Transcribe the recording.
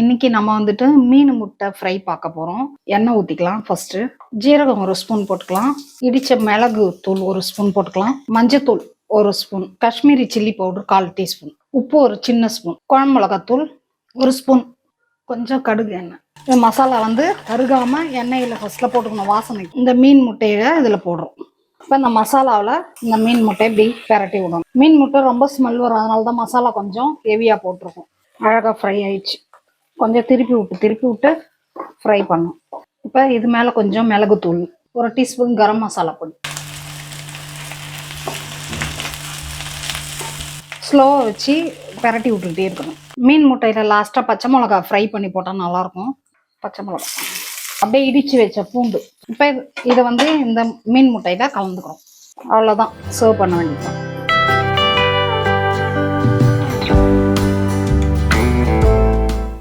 இன்னைக்கு நம்ம வந்துட்டு மீன் முட்டை ஃப்ரை பார்க்க போகிறோம் எண்ணெய் ஊற்றிக்கலாம் ஃபர்ஸ்ட்டு ஜீரகம் ஒரு ஸ்பூன் போட்டுக்கலாம். இடித்த மிளகு தூள் ஒரு ஸ்பூன் போட்டுக்கலாம். மஞ்சத்தூள் ஒரு ஸ்பூன் காஷ்மீரி சில்லி பவுடர் கால் டீஸ்பூன். உப்பு ஒரு சின்ன ஸ்பூன் குழம்பு மிளகாத்தூள் ஒரு ஸ்பூன் கொஞ்சம் கடுகு எண்ணெய். இந்த மசாலா வந்து கருகாமல் எண்ணெயில் ஃபஸ்ட்டில் போட்டுக்கணும் வாசனை. இந்த மீன் முட்டையை இதில் போடுறோம். இப்போ இந்த மசாலாவில் இந்த மீன் முட்டை இப்படி பெரட்டி விடணும். மீன் முட்டை ரொம்ப ஸ்மெல் வரும் அதனால தான் மசாலா கொஞ்சம் ஹெவியாக போட்டிருக்கோம். அழகாக ஃப்ரை ஆயிடுச்சு. கொஞ்சம் திருப்பி விட்டு திருப்பி விட்டு ஃப்ரை பண்ணும் இப்போ இது மேலே கொஞ்சம் மிளகுத்தூள் ஒரு டீஸ்பூன் கரம் மசாலா பொடி. ஸ்லோவாக வச்சு பெரட்டி விட்டுக்கிட்டே இருக்கணும். மீன் முட்டையில் லாஸ்ட்டாக பச்சை மிளகா ஃப்ரை பண்ணி போட்டால் நல்லாயிருக்கும். பச்சை மிளகா. அப்படியே இடித்து வச்ச பூண்டு. இப்போ இதை வந்து இந்த மீன் முட்டையில் கலந்துக்கிறோம் அவ்வளோதான் சர்வ் பண்ண வேண்டியது